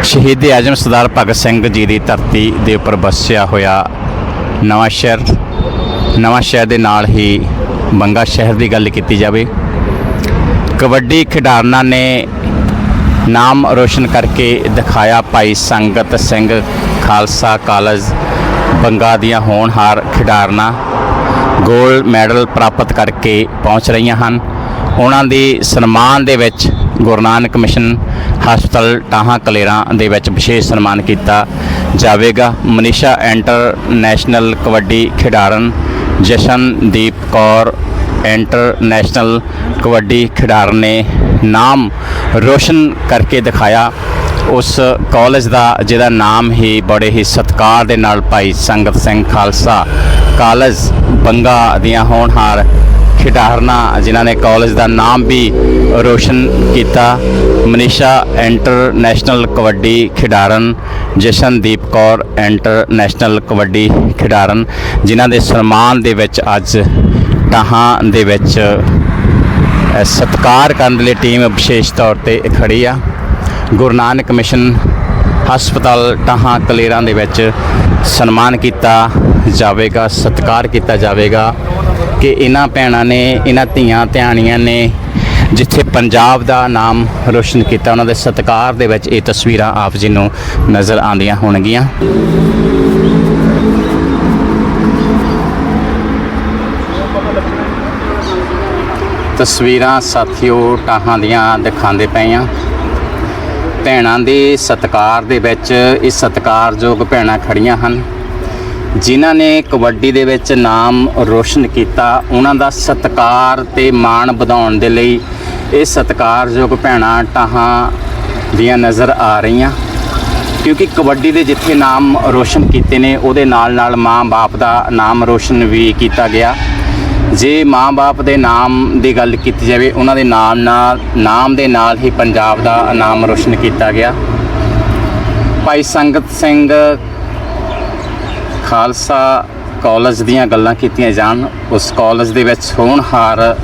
ਸ਼ਹੀਦ ਆਜਮ ਸਰਦਾਰ ਭਗਤ ਸਿੰਘ ਜੀ ਦੀ ਧਰਤੀ ਦੇ ਉੱਪਰ ਵਸਿਆ ਹੋਇਆ ਨਵਾਂ ਸ਼ਹਿਰ ਨਵਾਂ ਸ਼ਹਿਰ ਦੇ ਨਾਲ ਹੀ ਬੰਗਾ ਸ਼ਹਿਰ ਦੀ ਗੱਲ ਕੀਤੀ ਜਾਵੇ। ਕਬੱਡੀ ਖਿਡਾਰਨਾਂ ਨੇ ਨਾਮ ਰੋਸ਼ਨ ਕਰਕੇ ਦਿਖਾਇਆ ਭਾਈ ਸੰਗਤ ਸਿੰਘ ਖਾਲਸਾ ਕਾਲਜ ਬੰਗਾ ਦੀਆਂ ਹੋਣਹਾਰ ਖਿਡਾਰਨਾਂ। ਗੋਲਡ ਮੈਡਲ ਪ੍ਰਾਪਤ ਕਰਕੇ ਪਹੁੰਚ ਰਹੀਆਂ ਹਨ। ਉਹਨਾਂ ਦੀ ਸਨਮਾਨ ਦੇ ਵਿੱਚ ਗੁਰੂ ਨਾਨਕ ਮਿਸ਼ਨ ਹਸਪਤਾਲ ਟਾਹਾਂ ਕਲੇਰਾਂ ਦੇ ਵਿੱਚ ਵਿਸ਼ੇਸ਼ ਸਨਮਾਨ ਕੀਤਾ ਜਾਵੇਗਾ। ਮਨੀਸ਼ਾ ਇੰਟਰਨੈਸ਼ਨਲ ਕਬੱਡੀ ਖਿਡਾਰਨ ਜਸ਼ਨਦੀਪ ਕੌਰ ਇੰਟਰਨੈਸ਼ਨਲ ਕਬੱਡੀ ਖਿਡਾਰਨ ਨੇ ਨਾਮ ਰੋਸ਼ਨ ਕਰਕੇ ਦਿਖਾਇਆ। ਉਸ ਕਾਲਜ ਦਾ ਜਿਹਦਾ ਨਾਮ ਹੀ ਬੜੇ ਹੀ ਸਤਿਕਾਰ ਦੇ ਨਾਲ ਭਾਈ ਸੰਗਤ ਸਿੰਘ ਖਾਲਸਾ ਕਾਲਜ ਬੰਗਾ ਦੀਆਂ ਹੋਣਹਾਰ ਖਿਡਾਰਨਾਂ ਜਿਨ੍ਹਾਂ ਨੇ ਕਾਲਜ ਦਾ ਨਾਮ ਵੀ ਰੋਸ਼ਨ ਕੀਤਾ। ਮਨੀਸ਼ਾ ਇੰਟਰਨੈਸ਼ਨਲ ਕਬੱਡੀ ਖਿਡਾਰਨ ਜਸ਼ਨਦੀਪ ਕੌਰ ਇੰਟਰਨੈਸ਼ਨਲ ਕਬੱਡੀ ਖਿਡਾਰਨ ਜਿਨ੍ਹਾਂ ਦੇ ਸਨਮਾਨ ਦੇ ਵਿੱਚ ਅੱਜ ਟਾਹਾਂ ਦੇ ਵਿੱਚ ਅ, ਸਤਿਕਾਰ ਕਰਨ ਲਈ ਟੀਮ ਵਿਸ਼ੇਸ਼ ਤੌਰ ਤੇ ਖੜੀ ਆ। ਗੁਰੂ ਨਾਨਕ ਮਿਸ਼ਨ ਹਸਪਤਾਲ ਟਾਹਾਂ ਕਲੇਰਾਂ ਦੇ ਵਿੱਚ ਸਨਮਾਨ ਕੀਤਾ। ਜਾਵੇਗਾ, ਸਤਿਕਾਰ ਕੀਤਾ ਜਾਵੇਗਾ ਕਿ ਇਹਨਾਂ ਭੈਣਾਂ ਨੇ, ਇਹਨਾਂ ਧੀਆਂ ਧਿਆਣੀਆਂ ਨੇ ਜਿੱਥੇ ਪੰਜਾਬ ਦਾ ਨਾਮ ਰੋਸ਼ਨ ਕੀਤਾ, ਉਹਨਾਂ ਦੇ ਸਤਿਕਾਰ ਦੇ ਵਿੱਚ ਇਹ ਤਸਵੀਰਾਂ ਆਪ ਜੀ ਨੂੰ ਨਜ਼ਰ ਆਉਂਦੀਆਂ ਹੋਣਗੀਆਂ। ਤਸਵੀਰਾਂ ਸਾਥੀਓ ਟਾਹਾਂ ਦੀਆਂ ਦਿਖਾਉਂਦੇ ਪਏ ਆ ਭੈਣਾਂ ਦੇ ਸਤਿਕਾਰ ਦੇ ਵਿੱਚ ਇਹ ਸਤਿਕਾਰਯੋਗ ਭੈਣਾਂ ਖੜੀਆਂ ਹਨ। ਜਿਨ੍ਹਾਂ ਨੇ ਕਬੱਡੀ ਦੇ ਵਿੱਚ ਨਾਮ ਰੋਸ਼ਨ ਕੀਤਾ, ਉਹਨਾਂ ਦਾ ਸਤਿਕਾਰ ਤੇ ਮਾਣ ਵਧਾਉਣ ਦੇ ਲਈ ਇਹ ਸਤਿਕਾਰਯੋਗ ਭੈਣਾਂ ਟਾਹਾਂ ਦੀਆਂ ਨਜ਼ਰ ਆ ਰਹੀਆਂ। ਕਿਉਂਕਿ ਕਬੱਡੀ ਦੇ ਜਿੱਥੇ ਨਾਮ ਰੋਸ਼ਨ ਕੀਤੇ ਨੇ, ਉਹਦੇ ਨਾਲ ਨਾਲ ਮਾਂ-ਬਾਪ ਦਾ ਨਾਮ ਰੋਸ਼ਨ ਵੀ ਕੀਤਾ ਗਿਆ। ਜੇ ਮਾਂ-ਬਾਪ ਦੇ ਨਾਮ ਦੀ ਗੱਲ ਕੀਤੀ ਜਾਵੇ, ਉਹਨਾਂ ਦੇ ਨਾਮ ਨਾਲ, ਨਾਮ ਦੇ ਨਾਲ ਹੀ ਪੰਜਾਬ ਦਾ ਨਾਮ ਰੋਸ਼ਨ ਕੀਤਾ ਗਿਆ। ਭਾਈ ਸੰਗਤ ਸਿੰਘ ਖਾਲਸਾ ਕਾਲਜ ਦੀਆਂ ਗੱਲਾਂ ਕੀਤੀਆਂ ਜਾਣ, ਉਸ ਕਾਲਜ ਦੇ ਵਿੱਚ ਹੋਣਹਾਰ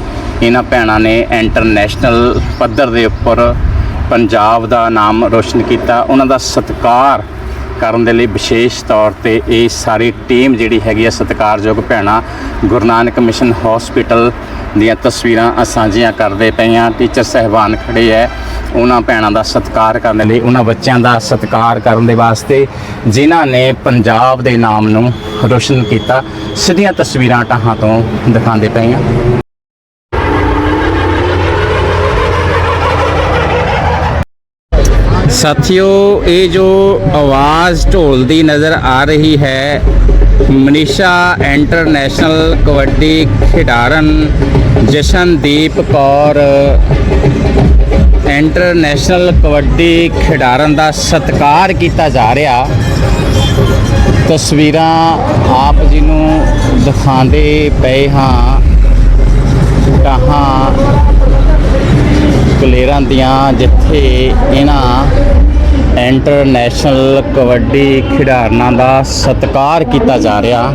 ਇਹਨਾਂ ਭੈਣਾਂ ਨੇ ਇੰਟਰਨੈਸ਼ਨਲ ਪੱਧਰ ਦੇ ਉੱਪਰ ਪੰਜਾਬ ਦਾ ਨਾਮ ਰੋਸ਼ਨ ਕੀਤਾ। ਉਹਨਾਂ ਦਾ ਸਤਿਕਾਰ ਕਰਨ ਦੇ ਲਈ ਵਿਸ਼ੇਸ਼ ਤੌਰ ਤੇ ਇਹ ਸਾਰੀ ਟੀਮ ਜਿਹੜੀ ਹੈਗੀ ਆ ਸਤਿਕਾਰਯੋਗ ਭੈਣਾਂ ਗੁਰੂ ਨਾਨਕ ਮਿਸ਼ਨ ਹਸਪੀਟਲ ਦੀਆਂ ਤਸਵੀਰਾਂ ਸਾਂਝੀਆਂ ਕਰਦੇ ਪਈਆਂ ਟੀਚਰ ਸਹਿਬਾਨ ਖੜੇ ਐ। ਉਹਨਾਂ ਭੈਣਾਂ ਦਾ ਸਤਿਕਾਰ ਕਰਨ ਲਈ, ਉਹਨਾਂ ਬੱਚਿਆਂ ਦਾ ਸਤਿਕਾਰ ਕਰਨ ਦੇ ਵਾਸਤੇ ਜਿਨ੍ਹਾਂ ਨੇ ਪੰਜਾਬ ਦੇ ਨਾਮ ਨੂੰ ਰੋਸ਼ਨ ਕੀਤਾ। ਸਿੱਧੀਆਂ ਤਸਵੀਰਾਂ ਟਾਹਾਂ ਤੋਂ ਦਿਖਾਉਂਦੇ ਪਏ ਆ ਸਾਥੀਓ, ਇਹ ਜੋ ਆਵਾਜ਼ ਢੋਲਦੀ ਨਜ਼ਰ ਆ ਰਹੀ ਹੈ, ਮਨੀਸ਼ਾ ਇੰਟਰਨੈਸ਼ਨਲ ਕਬੱਡੀ ਖਿਡਾਰਨ ਜਸ਼ਨਦੀਪ ਕੌਰ ਇੰਟਰਨੈਸ਼ਨਲ ਕਬੱਡੀ ਖਿਡਾਰਨ ਦਾ ਸਤਿਕਾਰ ਕੀਤਾ ਜਾ ਰਿਹਾ। ਤਸਵੀਰਾਂ ਆਪ ਜੀ ਨੂੰ ਦਿਖਾਉਂਦੇ ਪਏ ਹਾਂ। ਕਹਾਂ ਕਲੇਰਾਂ ਦੀਆਂ ਜਿੱਥੇ ਇਹਨਾਂ ਇੰਟਰਨੈਸ਼ਨਲ ਕਬੱਡੀ ਖਿਡਾਰਨਾਂ ਦਾ ਸਤਿਕਾਰ ਕੀਤਾ ਜਾ ਰਿਹਾ।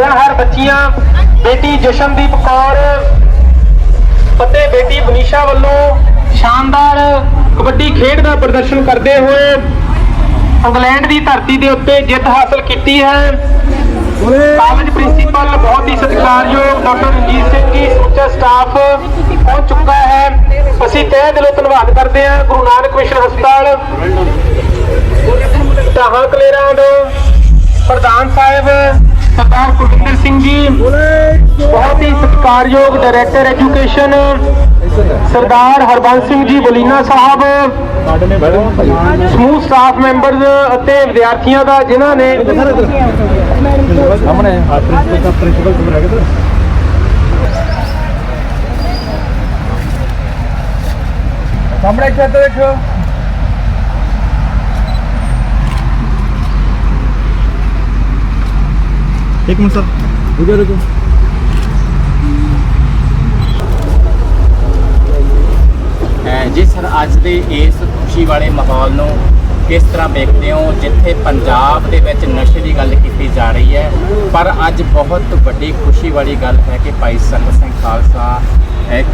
ਹੋਣਹਾਰ ਬੱਚੀਆਂ। ਬੇਟੀ ਜਸ਼ਨਦੀਪ ਕੌਰ ਅਤੇ ਬੇਟੀ ਬਨੀਸ਼ਾ ਵੱਲੋਂ ਸ਼ਾਨਦਾਰ ਕਬੱਡੀ ਖੇਡ ਦਾ ਪ੍ਰਦਰਸ਼ਨ ਕਰਦੇ ਹੋਏ ਇੰਗਲੈਂਡ ਦੀ ਧਰਤੀ ਦੇ ਉੱਤੇ ਜਿੱਤ ਹਾਸਲ ਕੀਤੀ ਹੈ। ਕਾਲਜ ਪ੍ਰਿੰਸੀਪਲ, ਬਹੁਤ ਹੀ ਸਤਿਕਾਰਯੋਗ ਡਾਕਟਰ ਰਣਜੀਤ ਸਿੰਘ ਜੀ, ਸਮੁੱਚਾ ਸਟਾਫ ਪਹੁੰਚ ਚੁੱਕਾ ਹੈ। ਅਸੀਂ ਤਹਿ ਦਿਲੋਂ ਧੰਨਵਾਦ ਕਰਦੇ ਹਾਂ ਗੁਰੂ ਨਾਨਕ ਮਿਸ਼ਨ ਹਸਪਤਾਲ, ਢਾਹਾਂ ਕਲੇਰਾਂ ਦੇ ਪ੍ਰਧਾਨ ਸਾਹਿਬ ਸਰਦਾਰ ਕੁਲਵਿੰਦਰ ਸਿੰਘ ਜੀ, ਬਹੁਤ ਹੀ ਸਤਿਕਾਰਯੋਗ ਡਾਇਰੈਕਟਰ ਐਜੂਕੇਸ਼ਨ ਸਰਦਾਰ ਹਰਬੰਸ ਸਿੰਘ ਜੀ, ਬਲੀਨਾ ਸਾਹਿਬ, ਸਮੂਹ ਸਟਾਫ ਮੈਂਬਰਸ ਅਤੇ ਵਿਦਿਆਰਥੀਆਂ ਦਾ, ਜਿਨ੍ਹਾਂ ਨੇ ਸਾਹਮਣੇ। ਇੱਕ ਇੱਥੇ ਦੇਖੋ ਇੱਕ ਮਿੰਟ ਸਰ। ਉਧਰ ਦੇਖੋ ਅਹ ਜੀ ਸਰ ਅੱਜ ਦੇ ਇਸ ਖੁਸ਼ੀ ਵਾਲੇ ਮਾਹੌਲ ਨੂੰ ਕਿਸ ਤਰ੍ਹਾਂ ਵੇਖਦੇ ਹੋ? ਜਿੱਥੇ ਪੰਜਾਬ ਦੇ ਵਿੱਚ ਨਸ਼ੇ ਦੀ ਗੱਲ ਕੀਤੀ ਜਾ ਰਹੀ ਹੈ ਪਰ ਅੱਜ ਬਹੁਤ ਵੱਡੀ ਖੁਸ਼ੀ ਵਾਲੀ ਗੱਲ ਹੈ ਕਿ ਭਾਈ ਸੰਗਤ ਸਿੰਘ ਖਾਲਸਾ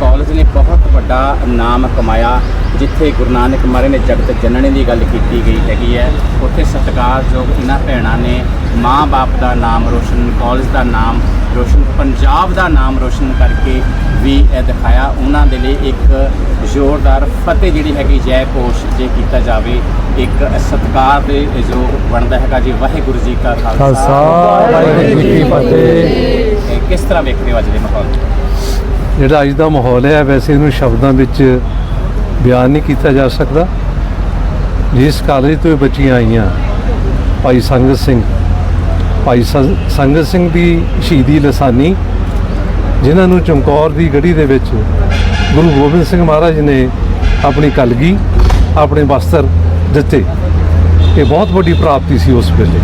ਕਾਲਜ ਨੇ ਬਹੁਤ ਵੱਡਾ ਨਾਮ ਕਮਾਇਆ ਜਿੱਥੇ ਗੁਰੂ ਨਾਨਕ ਮਹਾਰਾਜ ਨੇ ਜਗਤ ਜਨਨੀ ਦੀ ਗੱਲ ਕੀਤੀ ਗਈ ਹੈਗੀ ਹੈ। ਉੱਥੇ ਸਤਿਕਾਰਯੋਗ ਇਹਨਾਂ ਭੈਣਾਂ ਨੇ ਮਾਂ-ਬਾਪ ਦਾ ਨਾਮ ਰੋਸ਼ਨ ਕਾਲਜ ਦਾ ਨਾਮ ਰੋਸ਼ਨ ਪੰਜਾਬ ਦਾ ਨਾਮ ਰੋਸ਼ਨ ਕਰਕੇ ਵੀ ਇਹ ਦਿਖਾਇਆ। ਉਹਨਾਂ ਦੇ ਲਈ ਇੱਕ ਜ਼ੋਰਦਾਰ ਫਤਿਹ ਜਿਹੜੀ ਹੈਗੀ ਜੈ ਘੋਸ਼ ਜੇ ਕੀਤਾ ਜਾਵੇ ਇੱਕ ਸਤਿਕਾਰ ਦੇ ਜੋ ਬਣਦਾ ਹੈਗਾ ਜੀ ਵਾਹਿਗੁਰੂ ਜੀ ਕਾ ਖਾਲਸਾ। ਵਾਹਿਗੁਰੂ ਜੀ ਕੀ ਫਤਿਹ। ਇਹ ਕਿਸ ਤਰ੍ਹਾਂ ਵੇਖਦੇ ਹੋ ਅੱਜ ਦੇ ਮਾਹੌਲ? ਨੂੰ? ਜਿਹੜਾ ਅੱਜ ਦਾ ਮਾਹੌਲ ਹੈ, ਵੈਸੇ ਇਹਨੂੰ ਸ਼ਬਦਾਂ ਵਿੱਚ ਬਿਆਨ ਨਹੀਂ ਕੀਤਾ ਜਾ ਸਕਦਾ। ਜਿਸ ਕਾਲਜ ਤੋਂ ਇਹ ਬੱਚੀਆਂ ਆਈਆਂ, ਭਾਈ ਸੰਗਤ ਸਿੰਘ। ਭਾਈ ਸੰ- ਸੰਗਤ ਸਿੰਘ ਦੀ ਸ਼ਹੀਦੀ ਲਸਾਨੀ, ਜਿਨ੍ਹਾਂ ਨੂੰ ਚਮਕੌਰ ਦੀ ਗੜੀ ਦੇ ਵਿੱਚ ਗੁਰੂ ਗੋਬਿੰਦ ਸਿੰਘ ਮਹਾਰਾਜ ਨੇ ਆਪਣੀ ਕਲਗੀ, ਆਪਣੇ ਵਸਤਰ ਦਿੱਤੇ। ਇਹ ਬਹੁਤ ਵੱਡੀ ਪ੍ਰਾਪਤੀ ਸੀ ਉਸ ਵੇਲੇ।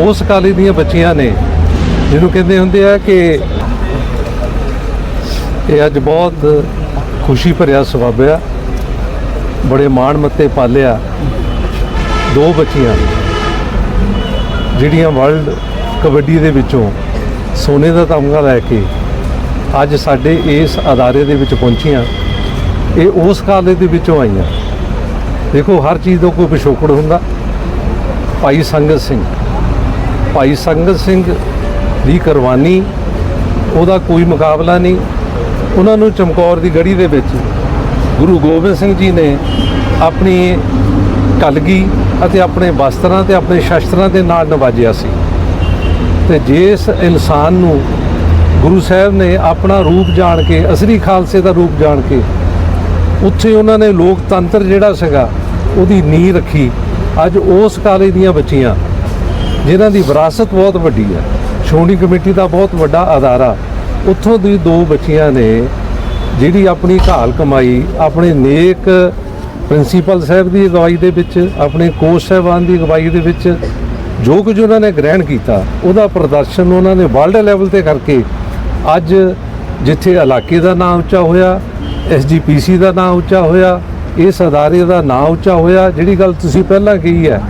ਉਸ ਕਾਲਜ ਦੀਆਂ ਬੱਚੀਆਂ ਨੇ, ਜਿਹਨੂੰ ਕਹਿੰਦੇ ਹੁੰਦੇ ਆ ਕਿ ਇਹ ਅੱਜ ਬਹੁਤ ਖੁਸ਼ੀ ਭਰਿਆ ਸਬੱਬ ਬੜੇ ਮਾਣ ਮੱਤੇ ਪਾਲਿਆ ਦੋ ਬੱਚੀਆਂ ਜਿਹੜੀਆਂ ਵਰਲਡ ਕਬੱਡੀ ਦੇ ਵਿੱਚੋਂ ਸੋਨੇ ਦਾ ਤਮਗਾ ਲੈ ਕੇ ਅੱਜ ਸਾਡੇ ਇਸ ਅਦਾਰੇ ਦੇ ਵਿੱਚ ਪਹੁੰਚੀਆਂ। ਇਹ ਉਸ ਕਾਲਜ ਦੇ ਵਿੱਚੋਂ ਆਈਆਂ। ਦੇਖੋ, ਹਰ ਚੀਜ਼ ਦਾ ਕੋਈ ਪਿਛੋਕੜ ਹੁੰਦਾ। ਭਾਈ ਸੰਗਤ ਸਿੰਘ, ਭਾਈ ਸੰਗਤ ਸਿੰਘ ਦੀ ਕੁਰਬਾਨੀ, ਉਹਦਾ ਕੋਈ ਮੁਕਾਬਲਾ ਨਹੀਂ। ਉਹਨਾਂ ਨੂੰ ਚਮਕੌਰ ਦੀ ਗੜੀ ਦੇ ਵਿੱਚ ਗੁਰੂ ਗੋਬਿੰਦ ਸਿੰਘ ਜੀ ਨੇ ਆਪਣੀ ਕਲਗੀ ਅਤੇ ਆਪਣੇ ਵਸਤਰਾਂ ਤੇ ਆਪਣੇ ਸ਼ਸਤਰਾਂ ਦੇ ਨਾਲ ਨਵਾਜਿਆ ਸੀ। ਤੇ ਜਿਸ ਇਨਸਾਨ ਨੂੰ ਗੁਰੂ ਸਾਹਿਬ ਨੇ ਆਪਣਾ ਰੂਪ ਜਾਣ ਕੇ ਅਸਲੀ ਖਾਲਸੇ ਦਾ ਰੂਪ ਜਾਣ ਕੇ, ਉੱਥੇ ਉਹਨਾਂ ਨੇ ਲੋਕਤੰਤਰ ਜਿਹੜਾ ਸੀਗਾ, ਉਹਦੀ ਨੀਂਹ ਰੱਖੀ। ਅੱਜ ਉਸ ਕਾਲੇ ਦੀਆਂ ਬੱਚੀਆਂ, ਜਿਨ੍ਹਾਂ ਦੀ ਵਿਰਾਸਤ ਬਹੁਤ ਵੱਡੀ ਹੈ, ਸ਼੍ਰੋਮਣੀ ਕਮੇਟੀ ਦਾ ਬਹੁਤ ਵੱਡਾ ਅਦਾਰਾ ਉੱਥੋਂ ਦੀ ਦੋ ਬੱਚੀਆਂ ਨੇ ਜਿਹੜੀ ਆਪਣੀ ਘਾਲ ਕਮਾਈ, ਆਪਣੇ ਨੇਕ ਪ੍ਰਿੰਸੀਪਲ ਸਾਹਿਬ ਦੀ ਅਗਵਾਈ ਦੇ ਵਿੱਚ, ਆਪਣੇ ਕੋਚ ਸਾਹਿਬਾਨ ਦੀ ਅਗਵਾਈ ਦੇ ਵਿੱਚ ਜੋ ਕੁਝ ਉਹਨਾਂ ਨੇ ਗ੍ਰਹਿਣ ਕੀਤਾ, ਉਹਦਾ ਪ੍ਰਦਰਸ਼ਨ ਉਹਨਾਂ ਨੇ ਵਰਲਡ ਲੈਵਲ ਤੇ ਕਰਕੇ ਅੱਜ ਜਿੱਥੇ ਇਲਾਕੇ ਦਾ ਨਾਮ ਉੱਚਾ ਹੋਇਆ ਐਸਜੀਪੀਸੀ ਦਾ ਨਾਮ ਉੱਚਾ ਹੋਇਆ, ਇਸ ਅਦਾਰੇ ਦਾ ਨਾਮ ਉੱਚਾ ਹੋਇਆ, ਜਿਹੜੀ ਗੱਲ ਤੁਸੀਂ ਪਹਿਲਾਂ ਕਹੀ ਹੈ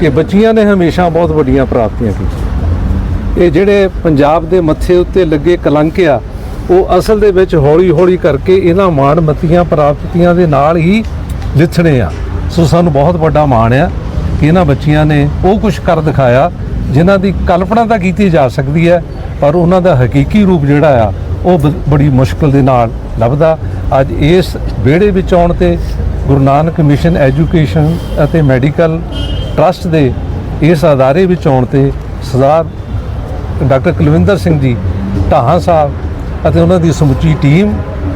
ਕਿ ਬੱਚੀਆਂ ਨੇ ਹਮੇਸ਼ਾ ਬਹੁਤ ਵੱਡੀਆਂ ਪ੍ਰਾਪਤੀਆਂ ਕੀਤੀਆਂ। ਇਹ ਜਿਹੜੇ ਪੰਜਾਬ ਦੇ ਮੱਥੇ ਉੱਤੇ ਲੱਗੇ ਕਲੰਕ ਆ, ਉਹ ਅਸਲ ਦੇ ਵਿੱਚ ਹੌਲੀ-ਹੌਲੀ ਕਰਕੇ ਇਹਨਾਂ ਮਾਣ ਮੱਤੀਆਂ, ਪ੍ਰਾਪਤੀਆਂ ਦੇ ਨਾਲ ਹੀ ਲਿਥਣੇ ਆ। ਸੋ ਸਾਨੂੰ ਬਹੁਤ ਵੱਡਾ ਮਾਣ ਆ ਕਿ ਇਹਨਾਂ ਬੱਚੀਆਂ ਨੇ ਉਹ ਕੁਝ ਕਰ ਦਿਖਾਇਆ, ਜਿਨ੍ਹਾਂ ਦੀ ਕਲਪਨਾ ਤਾਂ ਕੀਤੀ ਜਾ ਸਕਦੀ ਹੈ, ਪਰ ਉਹਨਾਂ ਦਾ ਹਕੀਕੀ ਰੂਪ ਜਿਹੜਾ ਆ, ਉਹ ਬ- ਬੜੀ ਮੁਸ਼ਕਲ ਦੇ ਨਾਲ ਲੱਭਦਾ। ਅੱਜ ਇਸ ਵਿਹੜੇ ਵਿੱਚ ਆਉਣ ਤੇ ਗੁਰੂ ਨਾਨਕ ਮਿਸ਼ਨ ਐਜੂਕੇਸ਼ਨ ਅਤੇ ਮੈਡੀਕਲ ਟਰਸਟ ਦੇ ਇਸ ਅਦਾਰੇ ਵਿੱਚ ਆਉਣ ਤੇ ਸਰਦਾਰ ਡਾਕਟਰ ਕੁਲਵਿੰਦਰ ਸਿੰਘ ਜੀ ਢਾਹਾਂ ਸਾਹਿਬ ਅਤੇ ਉਹਨਾਂ ਦੀ ਸਮੁੱਚੀ ਟੀਮ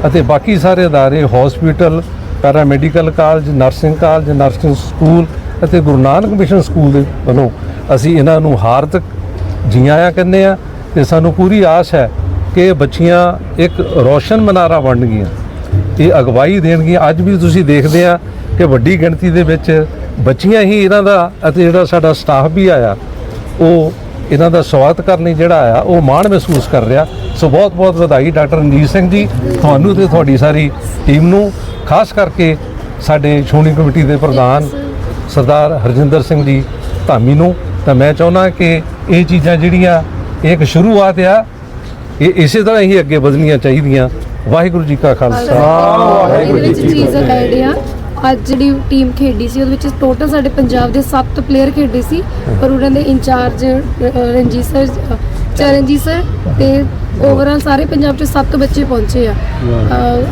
ਅਤੇ ਬਾਕੀ ਸਾਰੇ ਅਦਾਰੇ hospital paramedical college nursing college nursing school ਅਤੇ ਗੁਰੂ ਨਾਨਕ ਮਿਸ਼ਨ ਸਕੂਲ ਦੇ ਵੱਲੋਂ ਅਸੀਂ ਇਹਨਾਂ ਨੂੰ ਹਾਰਦਿਕ ਜੀ ਆਇਆਂ ਕਹਿੰਦੇ ਆ ਤੇ ਸਾਨੂੰ ਪੂਰੀ ਆਸ ਹੈ ਕਿ ਬੱਚੀਆਂ ਇੱਕ ਰੋਸ਼ਨ ਮਨਾਰਾ ਬਣਨਗੀਆਂ। ਇਹ ਅਗਵਾਈ ਦੇਣਗੀਆਂ। ਅੱਜ ਵੀ ਤੁਸੀਂ ਦੇਖਦੇ ਆ ਕਿ ਵੱਡੀ ਗਿਣਤੀ ਦੇ ਵਿੱਚ ਬੱਚੀਆਂ ਹੀ ਇਹਨਾਂ ਦਾ ਅਤੇ ਜਿਹੜਾ ਸਾਡਾ ਸਟਾਫ ਵੀ ਆਇਆ, ਉਹ ਇਹਨਾਂ ਦਾ ਸਵਾਗਤ ਕਰਨ ਲਈ ਜਿਹੜਾ ਆਇਆ ਉਹ ਮਾਣ ਮਹਿਸੂਸ ਕਰ ਰਿਹਾ। ਸੋ ਬਹੁਤ ਬਹੁਤ ਵਧਾਈ ਡਾਕਟਰ ਰਣਜੀਤ ਸਿੰਘ ਜੀ ਤੁਹਾਨੂੰ ਤੇ ਤੁਹਾਡੀ ਸਾਰੀ ਟੀਮ ਨੂੰ। ਖਾਸ ਕਰਕੇ ਸਾਡੇ ਸ਼੍ਰੋਮਣੀ ਕਮੇਟੀ ਦੇ ਪ੍ਰਧਾਨ ਸਰਦਾਰ ਹਰਜਿੰਦਰ ਸਿੰਘ ਜੀ ਧਾਮੀ ਨੂੰ। ਤਾਂ ਮੈਂ ਚਾਹੁੰਦਾ ਕਿ ਇਹ ਚੀਜ਼ਾਂ ਜਿਹੜੀਆਂ ਇਹ ਇੱਕ ਸ਼ੁਰੂਆਤ ਆ ਇਹ ਇਸੇ ਤਰ੍ਹਾਂ ਹੀ ਅੱਗੇ ਵਧਣੀਆਂ ਚਾਹੀਦੀਆਂ। ਵਾਹਿਗੁਰੂ ਜੀ ਕਾ ਖਾਲਸਾ। ਵਿੱਚ ਚੀਜ਼ ਅਕਾਈਡ ਆ ਅੱਜ ਜਿਹੜੀ ਟੀਮ ਖੇਡੀ ਸੀ, ਉਹਦੇ ਵਿੱਚ ਟੋਟਲ ਸਾਡੇ ਪੰਜਾਬ ਦੇ 7 ਪਲੇਅਰ ਖੇਡੇ ਸੀ, ਪਰ ਉਹਨਾਂ ਦੇ in-charge Ranjit sir Charanjit sir ਤੇ ਓਵਰਆਲ ਸਾਰੇ ਪੰਜਾਬ ਚ 7 ਬੱਚੇ ਪਹੁੰਚੇ ਆ।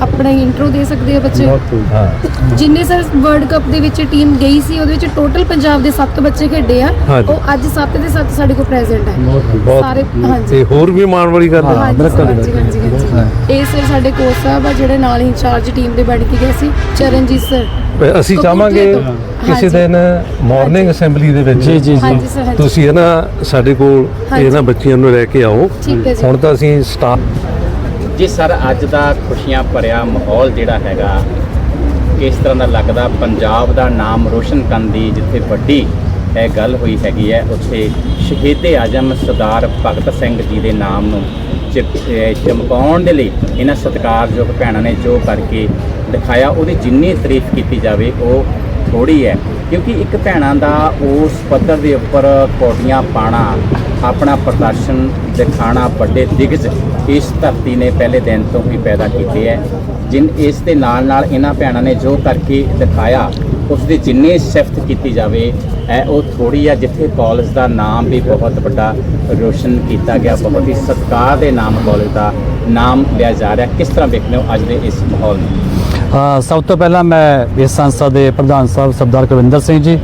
ਆਪਣਾ ਇੰਟਰੋ ਦੇ ਸਕਦੇ ਆ ਬੱਚੇ? ਹਾਂ। ਜਿੰਨੇ ਸਰ ਵਰਲਡ ਕੱਪ ਦੇ ਵਿੱਚ ਟੀਮ ਗਈ ਸੀ ਉਹਦੇ ਵਿੱਚ ਟੋਟਲ ਪੰਜਾਬ ਦੇ 7 ਬੱਚੇ ਖੇਡੇ ਆ। ਹਾਂਜੀ। ਉਹ ਅੱਜ 7 ਦੇ 7 ਸਾਡੇ ਕੋਲ ਪ੍ਰੈਜ਼ੈਂਟ ਹੈ ਬਹੁਤ ਸਾਰੇ ਹਾਂਜੀ। ਤੇ ਹੋਰ ਵੀ ਮਾਣ ਵਾਲੀ ਗੱਲ ਹੈ। ਹਾਂਜੀ ਹਾਂਜੀ ਹਾਂਜੀ। ਹਾਂਜੀ ਇਹ ਸਰ ਸਾਡੇ ਕੋਚ ਸਾਹਿਬ ਆ ਜਿਹੜੇ ਨਾਲ ਇੰਚਾਰਜ ਟੀਮ ਦੇ ਬਣ ਕੇ ਗਏ ਸੀ। ਚਰਨਜੀਤ ਸਰ ਅਸੀਂ ਚਾਹਾਂਗੇ ਕਿਸੇ। ਦਿਨ ਮਾਰਨਿੰਗ ਅਸੈਂਬਲੀ ਦੇ ਵਿੱਚ। ਜੀ ਜੀ ਹਾਂਜੀ ਸਰ ਹਾਂਜੀ। ਤੁਸੀਂ ਇਹ ਨਾ ਸਾਡੇ ਕੋਲ। ਇਹਨਾਂ ਬੱਚਿਆਂ ਨੂੰ ਲੈ ਕੇ ਆਓ। ਠੀਕ ਹੈ ਜੀ। ਹੁਣ ਤਾਂ ਅਸੀਂ ਸਟਾਫ ਜੀ ਸਰ ਅੱਜ ਦਾ ਖੁਸ਼ੀਆਂ ਭਰਿਆ ਮਾਹੌਲ ਜਿਹੜਾ ਹੈਗਾ ਕਿਸ ਤਰ੍ਹਾਂ ਦਾ ਲੱਗਦਾ ਪੰਜਾਬ ਦਾ ਨਾਮ ਰੋਸ਼ਨ ਕਰਨ ਦੀ ਜਿੱਥੇ ਵੱਡੀ ਇਹ ਗੱਲ ਹੋਈ ਹੈਗੀ ਹੈ ਉੱਥੇ ਸ਼ਹੀਦੇ ਆਜ਼ਮ ਸਰਦਾਰ ਭਗਤ ਸਿੰਘ ਜੀ ਦੇ ਨਾਮ ਨੂੰ ਚਮਕਾਉਣ ਦੇ ਲਈ ਇਹਨਾਂ ਸਤਿਕਾਰਯੋਗ ਭੈਣਾਂ ਨੇ ਜੋ ਕਰਕੇ ਦਿਖਾਇਆ, ਉਹਦੀ ਜਿੰਨੀ ਤਾਰੀਫ ਕੀਤੀ ਜਾਵੇ, ਉਹ ਥੋੜੀ ਹੈ। ਕਿਉਂਕਿ ਇੱਕ ਭੈਣਾਂ ਦਾ ਉਸ ਪੱਧਰ ਦੇ ਉੱਪਰ ਕੋਟੀਆਂ ਪਾਣਾ, ਆਪਣਾ ਪ੍ਰਦਰਸ਼ਨ ਦਿਖਾਣਾ ਵੱਡੇ ਦਿਗਜ ਇਸ ਧਰਤੀ ਨੇ ਪਹਿਲੇ ਦਿਨ ਤੋਂ ਹੀ ਪੈਦਾ ਕੀਤੇ ਹੈ, ਜਿਨ ਇਸ ਦੇ ਨਾਲ ਨਾਲ ਇਹਨਾਂ ਭੈਣਾਂ ਨੇ ਜੋ ਕਰਕੇ ਦਿਖਾਇਆ ਉਸ ਦੀ ਜਿੰਨੀ ਸਿਫਤ ਕੀਤੀ ਜਾਵੇ ਹੈ ਉਹ ਥੋੜੀ ਆ ਜਿੱਥੇ ਕਾਲਜ ਦਾ ਨਾਮ ਵੀ ਬਹੁਤ ਵੱਡਾ ਰੋਸ਼ਨ ਕੀਤਾ ਗਿਆ ਬਹੁਤ ਹੀ ਸਤਿਕਾਰ ਦੇ ਨਾਮ ਕਾਲਜ ਦਾ ਨਾਮ ਲਿਆ ਜਾ ਰਿਹਾ। ਕਿਸ ਤਰ੍ਹਾਂ ਵੇਖਦੇ ਹੋ ਅੱਜ ਦੇ ਇਸ ਮਾਹੌਲ ਨੂੰ? ਸਭ ਤੋਂ ਪਹਿਲਾਂ ਮੈਂ ਇਸ ਸੰਸਥਾ ਦੇ ਪ੍ਰਧਾਨ ਸਾਹਿਬ ਸਰਦਾਰ ਕੁਲਵਿੰਦਰ ਸਿੰਘ ਜੀ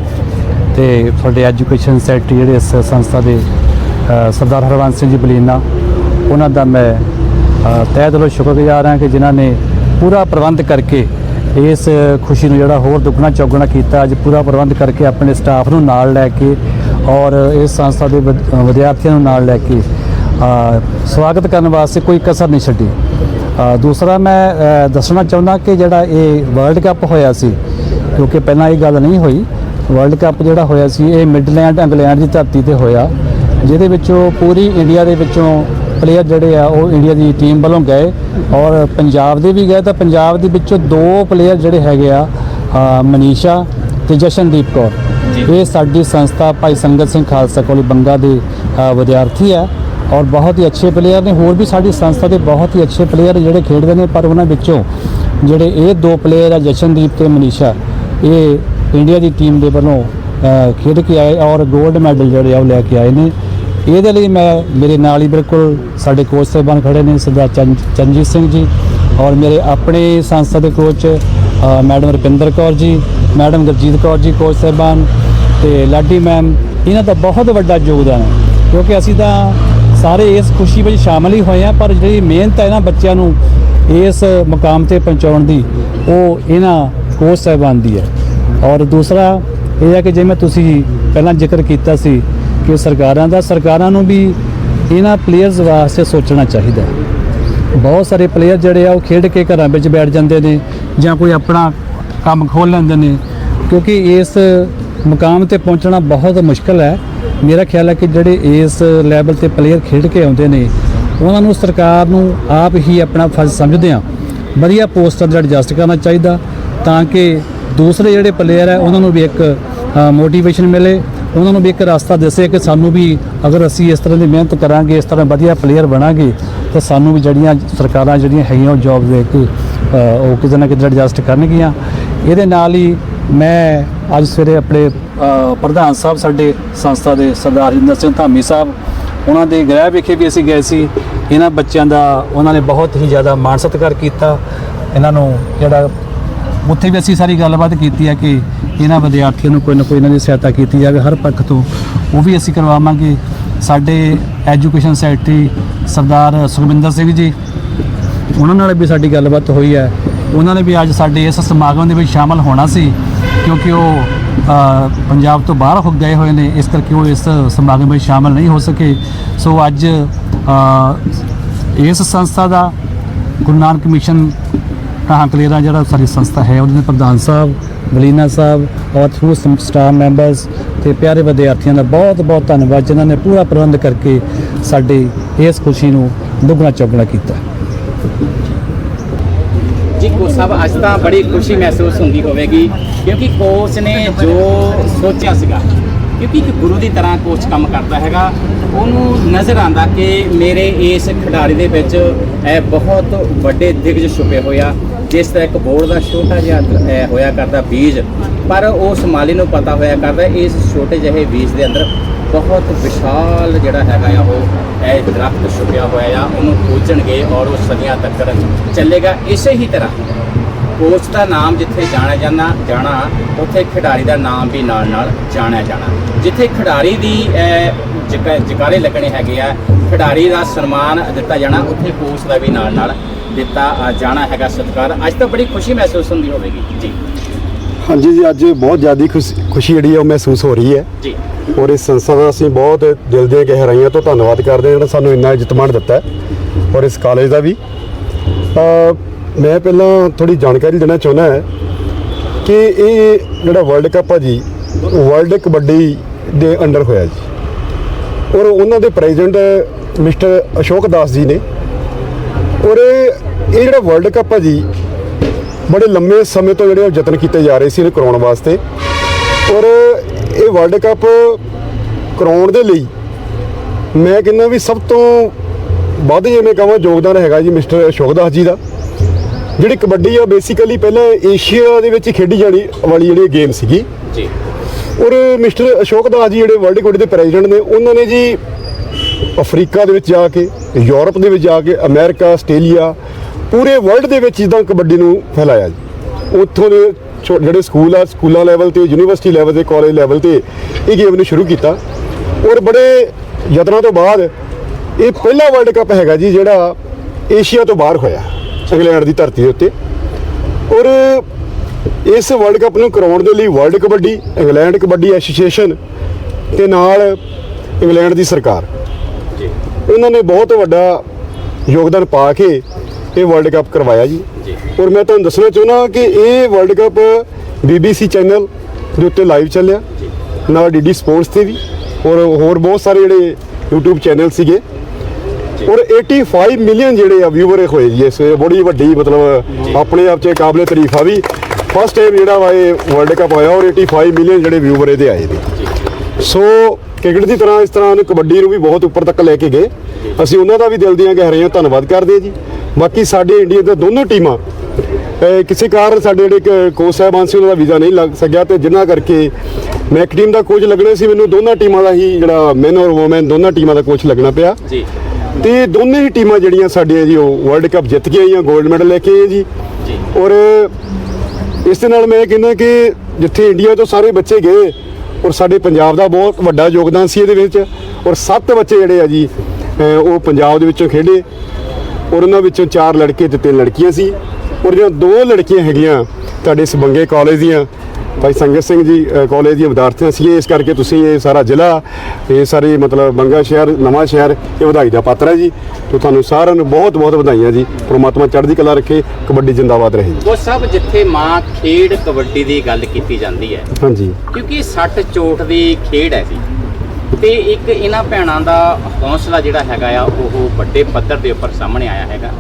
ਤੇ ਤੁਹਾਡੇ ਐਜੂਕੇਸ਼ਨ ਸੈਕਟਰੀ ਜਿਹੜੇ ਇਸ ਸੰਸਥਾ ਦੇ ਸਰਦਾਰ ਹਰਵੰਸ ਸਿੰਘ ਜੀ ਬਲੀਨਾ ਉਹਨਾਂ ਦਾ ਮੈਂ ਅ, ਤਹਿ ਦਿਲੋਂ ਸ਼ੁਕਰਗੁਜ਼ਾਰ ਹਾਂ ਕਿ ਜਿਨ੍ਹਾਂ ਨੇ ਪੂਰਾ ਪ੍ਰਬੰਧ ਕਰਕੇ ਇਸ ਖੁਸ਼ੀ ਨੂੰ ਜਿਹੜਾ ਹੋਰ ਦੁੱਗਣਾ ਚੌਗਣਾ ਕੀਤਾ, ਅੱਜ ਪੂਰਾ ਪ੍ਰਬੰਧ ਕਰਕੇ ਆਪਣੇ ਸਟਾਫ ਨੂੰ ਨਾਲ ਲੈ ਕੇ ਔਰ ਇਸ ਸੰਸਥਾ ਦੇ ਵਿਦ- ਵਿਦਿਆਰਥੀਆਂ ਨੂੰ ਨਾਲ ਲੈ ਕੇ ਸਵਾਗਤ ਕਰਨ ਵਾਸਤੇ ਕੋਈ ਕਸਰ ਨਹੀਂ ਛੱਡੀ। ਦੂਸਰਾ ਮੈਂ ਦੱਸਣਾ ਚਾਹੁੰਦਾ ਕਿ ਜਿਹੜਾ ਇਹ ਵਰਲਡ ਕੱਪ ਹੋਇਆ ਸੀ, ਕਿਉਂਕਿ ਪਹਿਲਾਂ ਇਹ ਗੱਲ ਨਹੀਂ ਹੋਈ ਵਰਲਡ ਕੱਪ ਜਿਹੜਾ ਹੋਇਆ ਸੀ, ਇਹ ਮਿਡਲੈਂਡ ਇੰਗਲੈਂਡ ਦੀ ਧਰਤੀ ਤੇ ਹੋਇਆ, ਜਿਹਦੇ ਵਿੱਚੋਂ ਪੂਰੀ ਇੰਡੀਆ ਦੇ ਵਿੱਚੋਂ ਪਲੇਅਰ ਜਿਹੜੇ ਆ ਉਹ ਇੰਡੀਆ ਦੀ ਟੀਮ ਵੱਲੋਂ ਗਏ ਔਰ ਪੰਜਾਬ ਦੇ ਵੀ ਗਏ ਤਾਂ ਪੰਜਾਬ ਦੇ ਵਿੱਚੋਂ ਦੋ ਪਲੇਅਰ ਜਿਹੜੇ ਹੈਗੇ ਆ ਮਨੀਸ਼ਾ ਤੇ ਜਸ਼ਨਦੀਪ ਕੌਰ। ਇਹ ਸਾਡੀ ਸੰਸਥਾ ਭਾਈ ਸੰਗਤ ਸਿੰਘ ਖਾਲਸਾ ਕਾਲਜ ਬੰਗਾ ਦੇ ਵਿਦਿਆਰਥੀ ਆ ਔਰ ਬਹੁਤ ਹੀ ਅੱਛੇ ਪਲੇਅਰ ਨੇ। ਹੋਰ ਵੀ ਸਾਡੀ ਸੰਸਥਾ ਦੇ ਬਹੁਤ ਹੀ ਅੱਛੇ ਪਲੇਅਰ ਜਿਹੜੇ ਖੇਡਦੇ ਨੇ ਪਰ ਉਹਨਾਂ ਵਿੱਚੋਂ ਜਿਹੜੇ ਇਹ ਦੋ ਪਲੇਅਰ ਆ ਜਸ਼ਨਦੀਪ ਤੇ ਮਨੀਸ਼ਾ ਇਹ ਇੰਡੀਆ ਦੀ ਟੀਮ ਦੇ ਵੱਲੋਂ ਖੇਡ ਕੇ ਆਏ ਔਰ 골ਡ ਮੈਡਲ ਜਿਹੜੇ ਆ ਉਹ ਲੈ ਕੇ ਆਏ ਨੇ। ਇਹਦੇ ਲਈ ਮੈਂ ਮੇਰੇ ਨਾਲ ਹੀ ਬਿਲਕੁਲ ਸਾਡੇ ਕੋਚ ਸਾਹਿਬਾਨ ਖੜੇ ਨੇ, ਸਰਦਾਰ ਚੰਨ- ਚਰਨਜੀਤ ਸਿੰਘ ਜੀ ਔਰ ਮੇਰੇ ਆਪਣੇ ਸੰਸਥਾ ਦੇ coach madam Rupinder Kaur ji, madam Gurjeet Kaur ji coach ਸਾਹਿਬਾਨ ਤੇ ਲਾਡੀ ਮੈਮ ਇਹਨਾਂ ਦਾ ਬਹੁਤ ਵੱਡਾ ਯੋਗਦਾਨ ਹੈ ਕਿਉਂਕਿ ਅਸੀਂ ਤਾਂ ਸਾਰੇ ਇਸ ਖੁਸ਼ੀ ਵਿੱਚ ਸ਼ਾਮਲ ਹੀ ਹੋਏ ਆ ਪਰ ਜਿਹੜੀ ਮਿਹਨਤ ਹੈ ਨਾ ਬੱਚਿਆਂ ਨੂੰ ਇਸ ਮੁਕਾਮ ਤੇ ਪਹੁੰਚਾਉਣ ਦੀ, ਉਹ ਇਹਨਾਂ ਕੋਚ ਸਾਹਿਬਾਨ ਦੀ ਹੈ। ਔਰ ਦੂਸਰਾ ਇਹ ਹੈ ਕਿ ਜਿਵੇਂ ਤੁਸੀਂ ਪਹਿਲਾਂ ਜ਼ਿਕਰ ਕੀਤਾ ਸੀ ਕਿ ਸਰਕਾਰਾਂ ਦਾ, ਸਰਕਾਰਾਂ ਨੂੰ ਵੀ ਇਹਨਾਂ ਪਲੇਅਰਸ ਵਾਸਤੇ ਸੋਚਣਾ ਚਾਹੀਦਾ ਬਹੁਤ ਸਾਰੇ ਪਲੇਅਰ ਜਿਹੜੇ ਆ, ਉਹ ਖੇਡ ਕੇ ਘਰਾਂ ਵਿੱਚ ਬੈਠ ਜਾਂਦੇ ਨੇ ਜਾਂ ਕੋਈ ਆਪਣਾ ਕੰਮ ਖੋਲ ਲੈਂਦੇ ਨੇ। ਕਿਉਂਕਿ ਇਸ ਮੁਕਾਮ ਤੇ ਪਹੁੰਚਣਾ ਬਹੁਤ ਮੁਸ਼ਕਲ ਹੈ। ਮੇਰਾ ਖਿਆਲ ਹੈ ਕਿ ਜਿਹੜੇ ਇਸ ਲੈਵਲ ਤੇ ਪਲੇਅਰ ਖੇਡ ਕੇ ਆਉਂਦੇ ਨੇ, ਉਹਨਾਂ ਨੂੰ ਸਰਕਾਰ ਨੂੰ ਆਪ ਹੀ ਆਪਣਾ ਫਰਜ਼ ਸਮਝਦੇ ਆ। ਵਧੀਆ ਪੋਸਟਰ ਦਾ ਐਡਜਸਟ ਕਰਨਾ ਚਾਹੀਦਾ ਤਾਂ ਕਿ ਦੂਸਰੇ ਜਿਹੜੇ ਪਲੇਅਰ ਹੈ, ਉਹਨਾਂ ਨੂੰ ਵੀ ਇੱਕ ਮੋਟੀਵੇਸ਼ਨ ਮਿਲੇ ਉਹਨਾਂ ਨੂੰ ਵੀ ਇੱਕ ਰਸਤਾ ਦੱਸੇ ਕਿ ਸਾਨੂੰ ਵੀ ਅਗਰ ਅਸੀਂ ਇਸ ਤਰ੍ਹਾਂ ਦੀ ਮਿਹਨਤ ਕਰਾਂਗੇ, ਇਸ ਤਰ੍ਹਾਂ ਵਧੀਆ ਪਲੇਅਰ ਬਣਾਂਗੇ, ਤਾਂ ਸਾਨੂੰ ਵੀ ਜਿਹੜੀਆਂ ਸਰਕਾਰਾਂ ਜਿਹੜੀਆਂ ਹੈਗੀਆਂ ਉਹ ਜੌਬ ਦੇ ਕੇ ਉਹ ਕਿਤੇ ਨਾ ਕਿਤੇ ਐਡਜਸਟ ਕਰਨਗੀਆਂ। ਇਹਦੇ ਨਾਲ ਹੀ ਮੈਂ ਅੱਜ ਸਵੇਰੇ ਆਪਣੇ ਪ੍ਰਧਾਨ ਸਾਹਿਬ ਸਾਡੇ ਸੰਸਥਾ ਦੇ ਸਰਦਾਰ ਹਰਿੰਦਰ ਸਿੰਘ ਧਾਮੀ ਸਾਹਿਬ, ਉਹਨਾਂ ਦੇ ਗ੍ਰਹਿ ਵਿਖੇ ਵੀ ਅਸੀਂ ਗਏ ਸੀ। ਇਹਨਾਂ ਬੱਚਿਆਂ ਦਾ ਉਹਨਾਂ ਨੇ ਬਹੁਤ ਹੀ ਜ਼ਿਆਦਾ ਮਾਣ ਸਤਿਕਾਰ ਕੀਤਾ। ਇਹਨਾਂ ਨੂੰ ਜਿਹੜਾ ਉੱਥੇ ਵੀ ਅਸੀਂ ਸਾਰੀ ਗੱਲਬਾਤ ਕੀਤੀ ਹੈ ਕਿ ਇਹਨਾਂ ਵਿਦਿਆਰਥੀਆਂ ਨੂੰ ਕੋਈ ਨਾ ਕੋਈ ਇਹਨਾਂ ਦੀ ਸਹਾਇਤਾ ਕੀਤੀ ਜਾਵੇ ਹਰ ਪੱਖ ਤੋਂ। ਉਹ ਵੀ ਅਸੀਂ ਕਰਵਾਵਾਂਗੇ। ਸਾਡੇ ਐਜੂਕੇਸ਼ਨ ਸੈਕਟਰੀ ਸਰਦਾਰ ਸੁਖਵਿੰਦਰ ਸਿੰਘ ਜੀ, ਉਹਨਾਂ ਨਾਲ ਵੀ ਸਾਡੀ ਗੱਲਬਾਤ ਹੋਈ ਹੈ। ਉਹਨਾਂ ਨੇ ਵੀ ਅੱਜ ਸਾਡੇ ਇਸ ਸਮਾਗਮ ਦੇ ਵਿੱਚ ਸ਼ਾਮਲ ਹੋਣਾ ਸੀ, ਕਿਉਂਕਿ ਉਹ ਪੰਜਾਬ ਤੋਂ ਬਾਹਰ ਹੋ ਗਏ ਹੋਏ ਨੇ, ਇਸ ਕਰਕੇ ਉਹ ਇਸ ਸਮਾਗਮ ਵਿੱਚ ਸ਼ਾਮਲ ਨਹੀਂ ਹੋ ਸਕੇ। ਸੋ ਅੱਜ ਇਸ ਸੰਸਥਾ ਦਾ ਗੁਰੂ ਨਾਨਕ ਮਿਸ਼ਨ ਕਹਾਂ ਕਲੇਰਾ ਜਿਹੜਾ ਸਾਡੀ ਸੰਸਥਾ ਹੈ, ਉਹਦੇ ਪ੍ਰਧਾਨ ਸਾਹਿਬ ਗਲੀਨਾ ਸਾਹਿਬ, ਔਰ ਥਰੂ ਸਟਾਫ ਮੈਂਬਰਸ ਤੇ ਪਿਆਰੇ ਵਿਦਿਆਰਥੀਆਂ ਦਾ ਬਹੁਤ ਬਹੁਤ ਧੰਨਵਾਦ, ਜਿਨ੍ਹਾਂ ਨੇ ਪੂਰਾ ਪ੍ਰਬੰਧ ਕਰਕੇ ਸਾਡੇ ਇਸ ਖੁਸ਼ੀ ਨੂੰ ਦੁੱਗਣਾ ਚੌਗਣਾ ਕੀਤਾ। ਜੀ ਕੋਚ ਸਾਹਿਬ ਅੱਜ ਤਾਂ ਬੜੀ ਖੁਸ਼ੀ ਮਹਿਸੂਸ ਹੁੰਦੀ ਹੋਵੇਗੀ, ਕਿਉਂਕਿ ਕੋਚ ਨੇ ਜੋ ਸੋਚਿਆ ਸੀਗਾ, ਕਿਉਂਕਿ ਇੱਕ ਗੁਰੂ ਦੀ ਤਰ੍ਹਾਂ ਕੋਚ ਕੰਮ ਕਰਦਾ ਹੈਗਾ, ਉਹਨੂੰ ਨਜ਼ਰ ਆਂਦਾ ਕਿ ਮੇਰੇ ਇਸ ਖਿਡਾਰੀ ਦੇ ਵਿੱਚ ਇਹ ਬਹੁਤ ਵੱਡੇ ਦਿਗਜ ਛੁਪੇ ਹੋਇਆ ਜਿਸ ਤਰ੍ਹਾਂ ਇੱਕ ਬੋਰਡ ਦਾ ਛੋਟਾ ਜਿਹਾ ਇਹ ਹੋਇਆ ਕਰਦਾ ਬੀਜ ਪਰ ਉਸ ਮਾਲੀ ਨੂੰ ਪਤਾ ਹੋਇਆ ਕਰਦਾ ਇਸ ਛੋਟੇ ਜਿਹੇ ਬੀਜ ਦੇ ਅੰਦਰ ਬਹੁਤ ਵਿਸ਼ਾਲ ਜਿਹੜਾ ਹੈਗਾ ਆ ਉਹ ਇਹ ਦਰਖਤ ਛੁਪਿਆ ਹੋਇਆ ਆ ਉਹਨੂੰ ਖੋਜਣਗੇ ਔਰ ਉਹ ਸਦੀਆਂ ਤੱਕ ਚੱਲੇਗਾ ਇਸੇ ਹੀ ਤਰ੍ਹਾਂ। ਕੋਚ ਦਾ ਨਾਮ ਜਿੱਥੇ ਜਾਣਿਆ ਜਾਣਾ ਜਾਣਾ ਉੱਥੇ ਖਿਡਾਰੀ ਦਾ ਨਾਮ ਵੀ ਨਾਲ ਨਾਲ ਜਾਣਿਆ ਜਾਣਾ। ਜਿੱਥੇ ਖਿਡਾਰੀ ਦੀ ਅਹ, ਜਕਾਰੇ ਲੱਗਣੇ ਹੈਗੇ ਆ। ਖਿਡਾਰੀ ਦਾ ਸਨਮਾਨ ਦਿੱਤਾ ਜਾਣਾ ਉੱਥੇ ਕੋਚ ਦਾ ਵੀ ਨਾਲ ਨਾਲ ਦਿੱਤਾ ਜਾਣਾ ਹੈਗਾ ਸਤਿਕਾਰ। ਅੱਜ ਤਾਂ ਬੜੀ ਖੁਸ਼ੀ ਮਹਿਸੂਸ ਹੁੰਦੀ ਹੋਵੇਗੀ। ਜੀ। ਹਾਂਜੀ ਜੀ ਅੱਜ ਬਹੁਤ ਜ਼ਿਆਦਾ ਖੁਸ਼ੀ ਖੁਸ਼ੀ ਜਿਹੜੀ ਹੈ ਉਹ ਮਹਿਸੂਸ ਹੋ ਰਹੀ ਹੈ। ਜੀ। ਔਰ ਇਸ ਸੰਸਥਾ ਦਾ ਅਸੀਂ ਬਹੁਤ ਦਿਲ ਦੀਆਂ ਗਹਿਰਾਈਆਂ ਤੋਂ ਧੰਨਵਾਦ ਕਰਦੇ ਹਾਂ ਜਿਹੜਾ ਸਾਨੂੰ ਇੰਨਾ ਇੱਜ਼ਤਮਾਨ ਦਿੱਤਾ ਹੈ। ਔਰ ਇਸ ਕਾਲਜ ਦਾ ਵੀ। ਮੈਂ ਪਹਿਲਾਂ ਥੋੜੀ ਜਾਣਕਾਰੀ ਦੇਣਾ ਚਾਹੁੰਦਾ ਹੈ ਕਿ ਇਹ ਜਿਹੜਾ ਵਰਲਡ ਕੱਪ ਆ ਜੀ ਵਰਲਡ ਕਬੱਡੀ ਦੇ ਅੰਡਰ ਹੋਇਆ ਜੀ। ਔਰ ਉਹਨਾਂ ਦੇ ਪ੍ਰੈਜ਼ੀਡੈਂਟ ਮਿਸਟਰ ਅਸ਼ੋਕ ਦਾਸ ਜੀ ਨੇ। ਔਰ ਇਹ ਜਿਹੜਾ ਵਰਲਡ ਕੱਪ ਆ ਜੀ, ਬੜੇ ਲੰਮੇ ਸਮੇਂ ਤੋਂ ਜਿਹੜੇ ਉਹ ਯਤਨ ਕੀਤੇ ਜਾ ਰਹੇ ਸੀ ਇਹਨੂੰ ਕਰਾਉਣ ਵਾਸਤੇ। ਔਰ ਇਹ ਵਰਲਡ ਕੱਪ ਕਰਾਉਣ ਦੇ ਲਈ ਮੈਂ ਕਹਿੰਦਾ ਵੀ ਸਭ ਤੋਂ ਵੱਧ ਜਿਵੇਂ ਕਹਾਂ ਯੋਗਦਾਨ ਹੈਗਾ ਜੀ ਮਿਸਟਰ ਅਸ਼ੋਕ ਦਾਸ ਜੀ ਦਾ। ਜਿਹੜੀ ਕਬੱਡੀ ਆ, ਬੇਸਿਕਲੀ ਪਹਿਲਾਂ ਏਸ਼ੀਆ ਦੇ ਵਿੱਚ ਖੇਡੀ ਜਾਣੀ ਵਾਲੀ ਜਿਹੜੀ ਗੇਮ ਸੀਗੀ। ਜੀ। ਔਰ ਮਿਸਟਰ ਅਸ਼ੋਕ ਦਾਸ ਜੀ ਜਿਹੜੇ ਵਰਲਡ ਕਬੱਡੀ ਦੇ ਪ੍ਰੈਜ਼ੀਡੈਂਟ ਨੇ, ਉਹਨਾਂ ਨੇ ਜੀ ਅਫਰੀਕਾ ਦੇ ਵਿੱਚ ਜਾ ਕੇ, ਯੂਰਪ ਦੇ ਵਿੱਚ ਜਾ ਕੇ, ਅਮਰੀਕਾ, ਆਸਟ੍ਰੇਲੀਆ, ਪੂਰੇ ਵਰਲਡ ਦੇ ਵਿੱਚ ਜਿੱਦਾਂ ਕਬੱਡੀ ਨੂੰ ਫੈਲਾਇਆ ਜੀ। ਉੱਥੋਂ ਦੇ ਛੋ- ਜਿਹੜੇ ਸਕੂਲ ਆ, ਸਕੂਲਾਂ ਲੈਵਲ ਤੇ ਯੂਨੀਵਰਸਿਟੀ ਲੈਵਲ ਤੇ ਕਾਲਜ ਲੈਵਲ ਤੇ ਇਹ ਗੇਮ ਨੂੰ ਸ਼ੁਰੂ ਕੀਤਾ। ਔਰ ਬੜੇ ਯਤਨਾਂ ਤੋਂ ਬਾਅਦ ਇਹ ਪਹਿਲਾ ਵਰਲਡ ਕੱਪ ਹੈਗਾ ਜੀ, ਜਿਹੜਾ ਏਸ਼ੀਆ ਤੋਂ ਬਾਹਰ ਹੋਇਆ, ਇੰਗਲੈਂਡ ਦੀ ਧਰਤੀ ਦੇ ਉੱਤੇ। ਔਰ ਇਸ ਵਰਲਡ ਕੱਪ ਨੂੰ ਕਰਾਉਣ ਦੇ ਲਈ world kabaddi England kabaddi association ਤੇ ਨਾਲ ਇੰਗਲੈਂਡ ਦੀ ਸਰਕਾਰ। ਉਹਨਾਂ ਨੇ ਬਹੁਤ ਵੱਡਾ ਯੋਗਦਾਨ ਪਾ ਕੇ ਇਹ ਵਰਲਡ ਕੱਪ ਕਰਵਾਇਆ ਜੀ। ਔਰ ਮੈਂ ਤੁਹਾਨੂੰ ਦੱਸਣਾ ਚਾਹੁੰਦਾ ਕਿ ਇਹ ਵਰਲਡ ਕੱਪ BBC ਚੈਨਲ ਦੇ ਉੱਤੇ ਲਾਈਵ ਚੱਲਿਆ। ਨਾਲ ਡੀਡੀ ਸਪੋਰਟਸ ਤੇ ਵੀ। ਔਰ ਹੋਰ ਬਹੁਤ ਸਾਰੇ ਜਿਹੜੇ YouTube ਚੈਨਲ ਸੀਗੇ। ਔਰ 85 ਮਿਲੀਅਨ ਜਿਹੜੇ ਆ ਵਿਊਵਰ ਹੋਏ ਜੀ। ਇਸ ਬੜੀ ਵੱਡੀ ਮਤਲਬ ਆਪਣੇ ਆਪ 'ਚ ਕਾਬਲੇ ਤਾਰੀਫ ਆ ਵੀ ਫਸਟ ਟਾਈਮ ਜਿਹੜਾ ਵਾ ਇਹ ਵਰਲਡ ਕੱਪ ਹੋਇਆ ਔਰ 85 ਮਿਲੀਅਨ ਜਿਹੜੇ ਵਿਊਵਰ ਇਹਦੇ ਆਏ ਨੇ। ਸੋ ਕ੍ਰਿਕਟ ਦੀ ਤਰ੍ਹਾਂ ਇਸ ਤਰ੍ਹਾਂ ਨੂੰ ਕਬੱਡੀ ਨੂੰ ਵੀ ਬਹੁਤ ਉੱਪਰ ਤੱਕ ਲੈ ਕੇ ਗਏ। ਅਸੀਂ ਉਹਨਾਂ ਦਾ ਵੀ ਦਿਲ ਦੀਆਂ ਗਹਿਰਾਈਆਂ ਧੰਨਵਾਦ ਕਰਦੇ ਹਾਂ ਜੀ। ਬਾਕੀ ਸਾਡੇ ਇੰਡੀਆ ਦੇ ਦੋਨੋਂ ਟੀਮਾਂ ਕਿਸੇ ਕਾਰਨ ਸਾਡੇ ਜਿਹੜੇ ਕੋਚ ਸਾਹਿਬਾਨ ਸੀ ਉਹਨਾਂ ਦਾ ਵੀਜ਼ਾ ਨਹੀਂ ਲੱਗ ਸਕਿਆ ਤੇ ਜਿਨ੍ਹਾਂ ਕਰਕੇ ਮੈਂ ਇੱਕ ਟੀਮ ਦਾ ਕੋਚ ਲੱਗਣਾ ਸੀ ਮੈਨੂੰ ਦੋਨਾਂ ਟੀਮਾਂ ਦਾ ਹੀ ਜਿਹੜਾ ਮੈਨ ਔਰ ਔਮਨ ਦੋਨਾਂ ਟੀਮਾਂ ਦਾ ਕੋਚ ਲੱਗਣਾ ਪਿਆ। ਜੀ। ਤੇ ਦੋਨੇ ਹੀ ਟੀਮਾਂ ਜਿਹੜੀਆਂ ਸਾਡੀਆਂ ਜੀ ਉਹ ਵਰਲਡ ਕੱਪ ਜਿੱਤ ਕੇ ਆਈਆਂ 골ਡ ਮੈਡਲ ਲੈ ਕੇ ਆਈਆਂ ਜੀ। ਜੀ। ਔਰ ਇਸ ਦੇ ਨਾਲ ਮੈਂ ਕਹਿੰਦਾ ਕਿ ਜਿੱਥੇ ਇੰਡੀਆ ਤੋਂ ਸਾਰੇ ਬੱਚੇ ਗਏ ਔਰ ਸਾਡੇ ਪੰਜਾਬ ਦਾ ਬਹੁਤ ਵੱਡਾ ਯੋਗਦਾਨ ਸੀ ਇਹਦੇ ਵਿੱਚ, ਔਰ ਸੱਤ ਬੱਚੇ ਜਿਹੜੇ ਆ ਜੀ ਉਹ ਪੰਜਾਬ ਦੇ ਵਿੱਚੋਂ ਖੇਡੇ ਔਰ ਉਹਨਾਂ ਵਿੱਚੋਂ ਚਾਰ ਲੜਕੇ ਤੇ ਤਿੰਨ ਲੜਕੀਆਂ ਸੀ ਔਰ ਜਿਹੜੀਆਂ ਦੋ ਲੜਕੀਆਂ ਹੈਗੀਆਂ ਤੁਹਾਡੇ ਸਬੰਗੇ ਕਾਲਜ ਦੀਆਂ ਭਾਈ ਸੰਗਤ ਸਿੰਘ ਜੀ ਕਾਲਜ ਦੀਆਂ ਵਿਦਿਆਰਥੀਆਂ ਸੀ ਇਸ ਕਰਕੇ ਤੁਸੀਂ ਇਹ ਸਾਰਾ ਜ਼ਿਲ੍ਹਾ ਇਹ ਸਾਰੇ ਮਤਲਬ ਬੰਗਾ ਸ਼ਹਿਰ ਨਵਾਂ ਸ਼ਹਿਰ ਇਹ ਵਧਾਈ ਦਾ ਪਾਤਰ ਹੈ ਜੀ। ਤੇ ਤੁਹਾਨੂੰ ਸਾਰਿਆਂ ਨੂੰ ਬਹੁਤ ਬਹੁਤ ਵਧਾਈਆਂ ਜੀ। ਪ੍ਰਮਾਤਮਾ ਚੜ੍ਹਦੀ ਕਲਾ ਰੱਖੇ ਕਬੱਡੀ ਜਿੰਦਾਬਾਦ ਰਹੇ ਉਹ ਸਭ ਜਿੱਥੇ ਮਾਂ ਖੇਡ ਕਬੱਡੀ ਦੀ ਗੱਲ ਕੀਤੀ ਜਾਂਦੀ ਹੈ ਹਾਂਜੀ। ਕਿਉਂਕਿ ਸੱਟ ਚੋਟ ਦੀ ਖੇਡ ਹੈ ਜੀ। ਤੇ ਇੱਕ ਇਹਨਾਂ ਭੈਣਾਂ ਦਾ ਹੌਸਲਾ ਜਿਹੜਾ ਹੈਗਾ ਆ ਉਹ ਵੱਡੇ ਪੱਧਰ ਦੇ ਉੱਪਰ ਸਾਹਮਣੇ ਆਇਆ ਹੈਗਾ।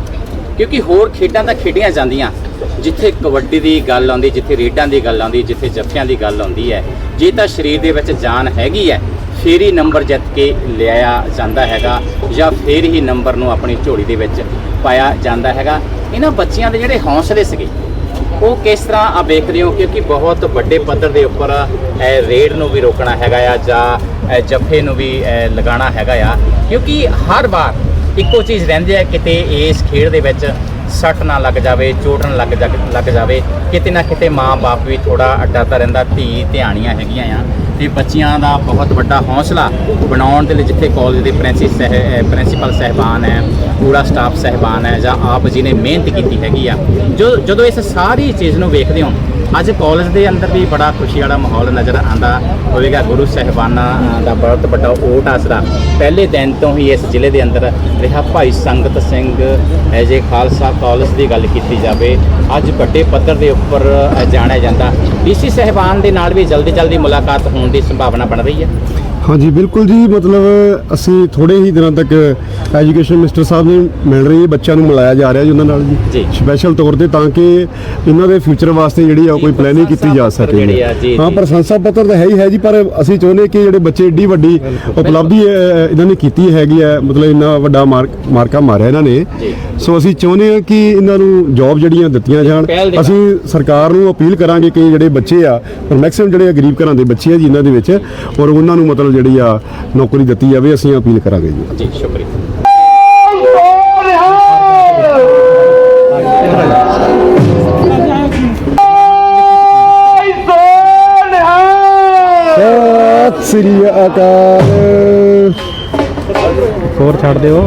ਕਿਉਂਕਿ ਹੋਰ ਖੇਡਾਂ ਤਾਂ ਖੇਡੀਆਂ ਜਾਂਦੀਆਂ। ਜਿੱਥੇ ਕਬੱਡੀ ਦੀ ਗੱਲ ਆਉਂਦੀ, ਜਿੱਥੇ ਰੇਡਾਂ ਦੀ ਗੱਲ ਆਉਂਦੀ, ਜਿੱਥੇ ਜੱਫਿਆਂ ਦੀ ਗੱਲ ਆਉਂਦੀ ਹੈ, ਜੇ ਤਾਂ ਸਰੀਰ ਦੇ ਵਿੱਚ ਜਾਨ ਹੈਗੀ ਹੈ, ਫੇਰ ਹੀ ਨੰਬਰ ਜਿੱਤ ਕੇ ਲਿਆਇਆ ਜਾਂਦਾ ਹੈਗਾ ਜਾਂ ਫੇਰ ਹੀ ਨੰਬਰ ਨੂੰ ਆਪਣੀ ਝੋਲੀ ਦੇ ਵਿੱਚ ਪਾਇਆ ਜਾਂਦਾ ਹੈਗਾ। ਇਹਨਾਂ ਬੱਚਿਆਂ ਦੇ ਜਿਹੜੇ ਹੌਸਲੇ ਸੀਗੇ, ਉਹ ਕਿਸ ਤਰ੍ਹਾਂ ਆ ਵੇਖਦੇ ਹੋ? ਕਿਉਂਕਿ ਬਹੁਤ ਵੱਡੇ ਪੱਧਰ ਦੇ ਉੱਪਰ ਇਹ ਰੇਡ ਨੂੰ ਵੀ ਰੋਕਣਾ ਹੈਗਾ ਆ ਜਾਂ ਜੱਫੇ ਨੂੰ ਵੀ ਲਗਾਉਣਾ ਹੈਗਾ ਆ। ਕਿਉਂਕਿ ਹਰ ਵਾਰ ਇੱਕੋ ਚੀਜ਼ ਰਹਿੰਦੀ ਹੈ, ਕਿਤੇ ਇਸ ਖੇਡ ਦੇ ਵਿੱਚ ਸੱਟ ਨਾ ਲੱਗ ਜਾਵੇ ਚੋਟਣ ਲੱਗ ਜਾ- ਲੱਗ ਜਾਵੇ, ਕਿਤੇ ਨਾ ਕਿਤੇ ਮਾਂ-ਬਾਪ ਵੀ ਥੋੜਾ ਡਰਦਾ ਰਹਿੰਦਾ, ਧੀ ਧਿਆਣੀਆਂ ਹੈਗੀਆਂ ਆ, ਤੇ ਬੱਚਿਆਂ ਦਾ ਬਹੁਤ ਵੱਡਾ ਹੌਸਲਾ ਬਣਾਉਣ ਦੇ ਲਈ ਜਿੱਥੇ ਕਾਲਜ ਦੇ ਪ੍ਰਿੰਸੀ ਸਹਿ ਪ੍ਰਿੰਸੀਪਲ ਸਹਿਬਾਨ ਹੈ, ਪੂਰਾ ਸਟਾਫ ਸਹਿਬਾਨ ਹੈ, ਜਾਂ ਆਪ ਜੀ ਨੇ ਮਿਹਨਤ ਕੀਤੀ ਹੈਗੀ ਆ, ਜੋ, ਜਦੋਂ ਇਸ ਸਾਰੀ ਚੀਜ਼ ਨੂੰ ਵੇਖਦੇ ਹੋ ਅੱਜ ਕਾਲਜ ਦੇ ਅੰਦਰ ਵੀ ਬੜਾ ਖੁਸ਼ੀ ਵਾਲਾ ਮਾਹੌਲ ਨਜ਼ਰ ਆਂਦਾ ਹੋਵੇਗਾ। ਗੁਰੂ ਸਹਿਬਾਨਾਂ ਦਾ ਬਹੁਤ ਵੱਡਾ ਓਟ ਆਸਰਾ ਪਹਿਲੇ ਦਿਨ ਤੋਂ ਹੀ ਇਸ ਜ਼ਿਲ੍ਹੇ ਦੇ ਅੰਦਰ ਰਿਹਾ Bhai Sangat Singh as a Khalsa college ਦੀ ਗੱਲ ਕੀਤੀ ਜਾਵੇ, ਅੱਜ ਵੱਡੇ ਪੱਧਰ ਦੇ ਉੱਪਰ ਜਾਣਿਆ ਜਾਂਦਾ। ਡੀਸੀ ਸਹਿਬਾਨ ਦੇ ਨਾਲ ਵੀ ਜਲਦੀ ਜਲਦੀ ਮੁਲਾਕਾਤ ਹੋਣ ਦੀ ਸੰਭਾਵਨਾ ਬਣ ਰਹੀ ਹੈ। ਹਾਂਜੀ ਬਿਲਕੁਲ ਜੀ ਮਤਲਬ ਅਸੀਂ ਥੋੜੇ ਹੀ ਦਿਨਾਂ ਤੱਕ ਐਜੂਕੇਸ਼ਨ ਮਿਨਿਸਟਰ ਸਾਹਿਬ ਨੂੰ ਮਿਲ ਰਹੀ ਹੈ ਬੱਚਿਆਂ ਨੂੰ ਮਿਲਾਇਆ ਜਾ ਰਿਹਾ ਜੀ ਉਹਨਾਂ ਨਾਲ ਜੀ। ਸਪੈਸ਼ਲ ਤੌਰ ਤੇ ਤਾਂ ਕਿ ਇਹਨਾਂ ਦੇ ਫਿਊਚਰ ਵਾਸਤੇ ਜਿਹੜੀ ਆ ਕੋਈ ਪਲੈਨਿੰਗ ਕੀਤੀ ਜਾ ਸਕੇ ਹਾਂ ਜੀ। ਪਰ ਸੰਸਾ ਪੱਤਰ ਤਾਂ ਹੈ ਹੀ ਹੈ ਜੀ ਪਰ ਅਸੀਂ ਚਾਹੁੰਦੇ ਕਿ ਜਿਹੜੇ ਬੱਚੇ ਏਡੀ ਵੱਡੀ ਉਪਲਬਧੀ ਇਹਨਾਂ ਨੇ ਕੀਤੀ ਹੈਗੀ ਹੈ ਮਤਲਬ ਇੰਨਾ ਵੱਡਾ ਮਾਰਕ ਮਾਰਕਾ ਮਾਰਿਆ ਇਹਨਾਂ ਨੇ। ਸੋ ਅਸੀਂ ਚਾਹੁੰਦੇ ਹਾਂ ਕਿ ਇਹਨਾਂ ਨੂੰ ਜੌਬ ਜਿਹੜੀਆਂ ਦਿੱਤੀਆਂ ਜਾਣ ਅਸੀਂ ਸਰਕਾਰ ਨੂੰ ਅਪੀਲ ਕਰਾਂਗੇ ਕਿ ਜਿਹੜੇ ਬੱਚੇ ਆ ਪਰ ਮੈਕਸਿਮਮ ਜਿਹੜੇ ਗਰੀਬ ਘਰਾਂ ਦੇ ਬੱਚੇ ਆ ਜੀ ਇਹਨਾਂ ਦੇ ਵਿੱਚ ਔਰ ਉਹਨਾਂ ਨੂੰ ਮਤਲਬ ਜਿਹੜੀ ਆ ਨੌਕਰੀ ਦਿੱਤੀ ਜਾਵੇ ਅਸੀਂ ਅਪੀਲ ਕਰਾਂਗੇ ਜੀ। ਜੀ ਸ਼ੁਕਰੀਆ। ਸਤਿ ਸ੍ਰੀ ਅਕਾਲ। ਹੋਰ ਛੱਡ ਦਿਓ।